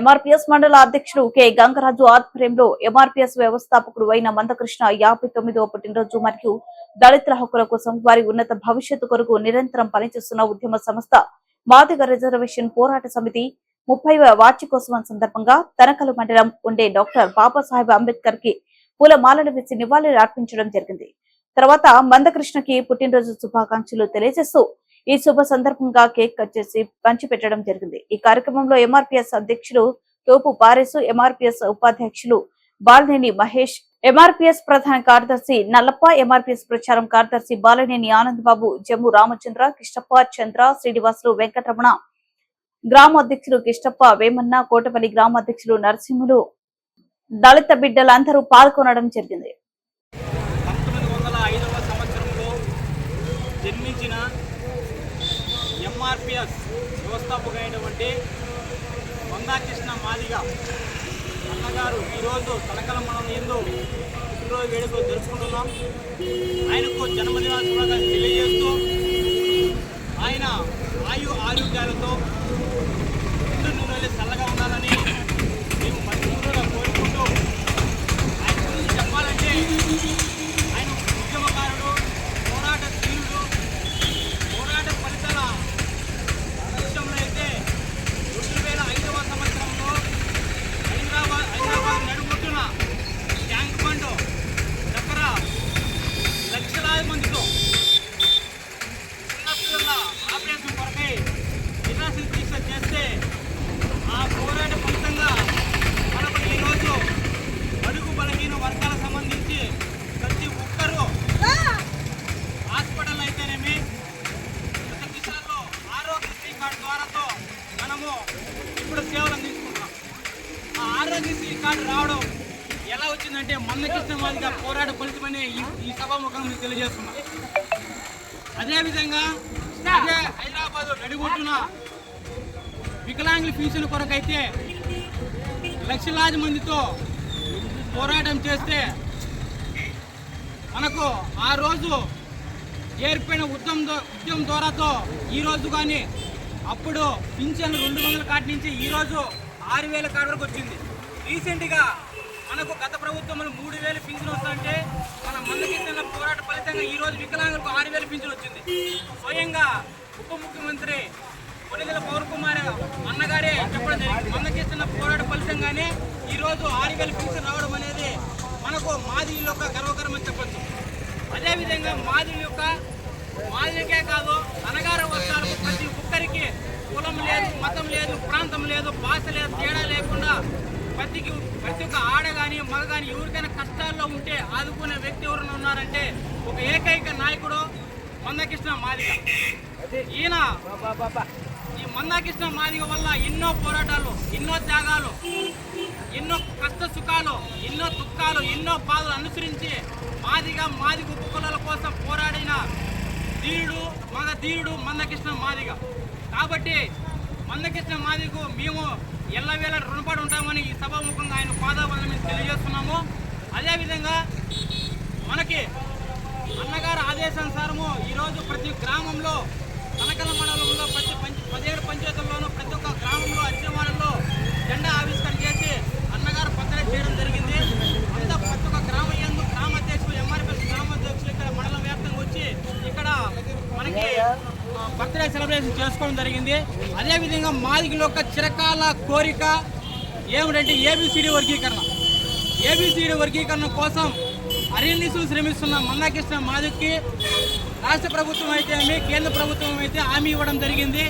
MRPS మండల అధ్యక్షుడు K. Gangaraju ఆధ్వర్యంలో ఎంఆర్పీఎస్ వ్యవస్థాపకుడు అయిన మందకృష్ణ యాభై తొమ్మిదవ పుట్టినరోజు మరియు దళితుల హక్కుల కోసం వారి ఉన్నత భవిష్యత్తు కొరకు నిరంతరం పనిచేస్తున్న ఉద్యమ సంస్థ మాదిగ రిజర్వేషన్ పోరాట సమితి ముప్పై వార్షికోత్సవం సందర్భంగా తనకలు మండలం ఉండే డాక్టర్ బాబాసాహెబ్ అంబేద్కర్కి పూలమాలను వేసి నివాళులు అర్పించడం జరిగింది. తర్వాత మందకృష్ణకి పుట్టినరోజు శుభాకాంక్షలు తెలియజేస్తూ ఈ శుభ సందర్భంగా కేక్ కట్ చేసి పంచిపెట్టడం జరిగింది. ఈ కార్యక్రమంలో ఎంఆర్పీఎస్ అధ్యక్షులు తోపు పారేసు ఎంఆర్పీఎస్ ఉపాధ్యక్షులు బాలినేని మహేష్ ఎంఆర్పీఎస్ ప్రధాన కార్యదర్శి నల్లప్ప ఎంఆర్పీఎస్ ప్రచారం కార్యదర్శి బాలినేని ఆనంద్ బాబు జమ్ము రామచంద్ర కిష్టప్ప చంద్ర శ్రీనివాసులు వెంకటరమణ గ్రామ అధ్యక్షులు కిష్టప్ప వేమన్న కోటపల్లి గ్రామ అధ్యక్షులు నరసింహులు దళిత బిడ్డలందరూ పాల్గొనడం జరిగింది. ఎంఆర్పిఎస్ వ్యవస్థాపకమైనటువంటి మందాకృష్ణ మాదిగ అన్నగారు ఈరోజు తలకల మనం ఎందు పుట్టినరోజు వేడుకలు జరుపుకుంటున్నాం. ఆయనకు జన్మదిన శుభాకాంక్షలు తెలియజేస్తూ ఆయన ఆయు ఆరోగ్యాలతో ముందు నూనెలు చల్లగా ఉండాలని మేము మనస్ఫూర్తిగా కోరుకుంటూ ఆయన గురించి చెప్పాలంటే ఆయన ఒక ఉద్యమకారుడు పోరాట ధీరుడు పోరాట ఫలితాల విషయంలో అయితే రెండు వేల ఐదవ సంవత్సరంలో హైదరాబాద్ హైదరాబాద్ నడుముట్టున ట్యాంక్ బండ్ దగ్గర లక్షలాది మందితో చిన్నపిల్లల ఆపరేషన్ కొరకై నిరాశ దీక్ష చేస్తే ఆ పోరాట ఫలితంగా మనకు ఈరోజు అడుగు బలహీన వర్గాలకు సంబంధించి ప్రతి ఒక్కరూ హాస్పిటల్ అయితేనేమి ప్రతి దిశలో ఆరోగ్యశ్రీ కార్డు ద్వారాతో మనము కేవలం తీసుకుంటాం ఆ ఆరోగ్యశ్రీ కార్డు రావడం ఎలా వచ్చిందంటే మందకృష్ణ మాదిగా పోరాట ఫలితమని ఈ సభాముఖం మీకు తెలియజేస్తున్నాం. అదేవిధంగా అదే హైదరాబాద్ నడిగొట్టున వికలాంగుల ఫీజుల కొరకైతే లక్షలాది మందితో పోరాటం చేస్తే మనకు ఆ రోజు ఏర్పడిన ఉద్యమం ఉద్యమ ఉద్యమం ద్వారాతో ఈ రోజు కానీ అప్పుడు పింఛన్ రెండు వందల కాటి నుంచి ఈరోజు ఆరు వేల కాటి వరకు వచ్చింది. రీసెంట్గా మనకు గత ప్రభుత్వంలో మూడు వేలు పింఛన్ వస్తుంటే మన మందకిస్తున్న పోరాట ఫలితంగా ఈరోజు వికలాంగులకు ఆరు వేల పింఛన్ వచ్చింది. స్వయంగా ఉప ముఖ్యమంత్రి కొనిదల పవన్ కుమార్ అన్నగారే చెప్పడం జరిగింది. మందకిస్తున్న పోరాట ఫలితంగానే ఈ రోజు ఆరు వేల పింఛన్ రావడం అనేది మనకు మాది యొక్క గర్వకరమని చెప్పచ్చు. అదేవిధంగా మాది యొక్క మాదిరికే కాదు అనగార వర్గాలకు ప్రతి ఒక్కరికి కులం లేదు మతం లేదు ప్రాంతం లేదు భాష లేదు తేడా లేకుండా ప్రతికి ప్రతి ఒక్క ఆడ కానీ మగ కానీ ఎవరికైనా కష్టాల్లో ఉంటే ఆదుకునే వ్యక్తి ఎవరైనా ఉన్నారంటే ఒక ఏకైక నాయకుడు మందకృష్ణ మాదిగ. ఈయన ఈ మందాకృష్ణ మాదిగ వల్ల ఎన్నో పోరాటాలు ఎన్నో త్యాగాలు ఎన్నో కష్ట సుఖాలు ఎన్నో దుఃఖాలు ఎన్నో బాధలు అనుసరించి మాదిగా మాదిగ ఉపకులాల కోసం పోరాడిన మన మగ ధీరుడు మందకృష్ణ మాదిగ. కాబట్టి మందకృష్ణ మాదిగకు మేము ఎల్లవేళ రుణపడి ఉంటామని ఈ సభాముఖంగా ఆయన పాదాబంధం మేము తెలియజేస్తున్నాము. అదేవిధంగా మనకి అన్నగారు ఆదేశానుసారము ఈరోజు ప్రతి గ్రామంలో కనకల మండలంలో ప్రతి పంచ పదిహేడు పంచాయతీల్లోనూ ప్రతి ఒక్క గ్రామంలో అచ్చవాడల్లో జెండా ఆవిష్కరణ చేసి అన్నగారు పత్రిక చేయడం జరిగింది అంతా ప్రతి ఒక్క గ్రామ యందు గ్రామ అధ్యక్షులు ఎంఆర్పీఎస్ గ్రామ అధ్యక్షులు ఇక్కడ మండలం వ్యాప్తంగా వచ్చి ఇక్కడ మనకి బర్త్డే చేసుకోవడం జరిగింది. అదేవిధంగా మాదిగల యొక్క చిరకాల కోరిక ఏమిటంటే ఏబిసిడి వర్గీకరణ. ఏబిసిడి వర్గీకరణ కోసం అరణ్యసులు శ్రమిస్తున్న మన్నాకృష్ణ మాదిక్కి రాష్ట్ర ప్రభుత్వం అయితే కేంద్ర ప్రభుత్వం అయితే హామీ ఇవ్వడం జరిగింది.